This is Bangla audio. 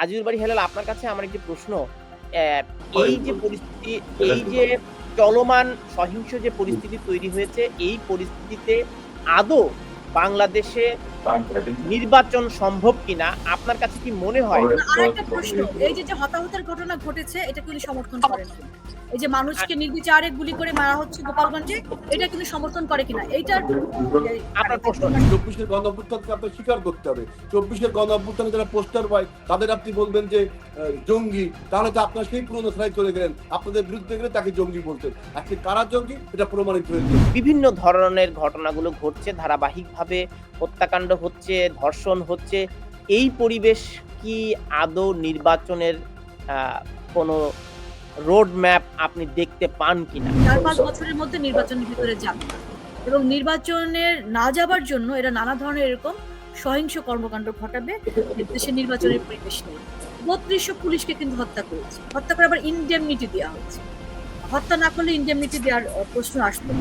আজিজুল বাড়ি হেলাল আপনার কাছে আমার একটি প্রশ্ন। এই যে পরিস্থিতি এই যে চলমান সহিংস যে পরিস্থিতি তৈরি হয়েছে এই পরিস্থিতিতে আদৌ বাংলাদেশে নির্বাচন সম্ভব কিনা আপনার কাছে কি মনে হয়? আর একটা প্রশ্ন এই যে যে হতাহতের ঘটনা ঘটেছে এটা কিন্তু সমর্থন করেন? এই যে মানুষকে নির্বিচারে গুলি করে মারা হচ্ছে গোপালগঞ্জে এটা কিন্তু সমর্থন করে কিনা? এইটার আপনার প্রশ্ন চব্বিশের গণ অভ্যুত্থানকে আপনার স্বীকার করতে হবে। চব্বিশের গণ অভ্যুত্থানে যারা পোস্টার পায় তাদের আপনি বলবেন যে জঙ্গি তাহলে তো আপনার সেই পুরনো খেলায় চলে গেলেন। আপনাদের বিরুদ্ধে গেলে তাকে জঙ্গি বলতেন। আজকে কারা জঙ্গি? এটা প্রমাণিত হয়েছে। বিভিন্ন ধরনের ঘটনাগুলো ঘটছে ধারাবাহিকভাবে হত্যাকাণ্ড হচ্ছে, ধর্ষণ হচ্ছে, এই পরিবেশ কি আদৌ নির্বাচনের কোনো রোড ম্যাপ আপনি দেখতে পান কিনা? চার পাঁচ বছরের মধ্যে নির্বাচনের ভিতরে যাবে এবং নির্বাচনের না যাবার জন্য এরা নানা ধরনের এরকম সহিংস কর্মকাণ্ড ঘটাবে দেশের নির্বাচনের পরিবেশ নিয়ে বত্রিশশো পুলিশকে কিন্তু হত্যা করেছে। হত্যা করে আবার ইনডেমনিটি দেওয়া হচ্ছে। হত্যা না করলে ইনডেমনিটি দেওয়ার প্রশ্ন আসবে।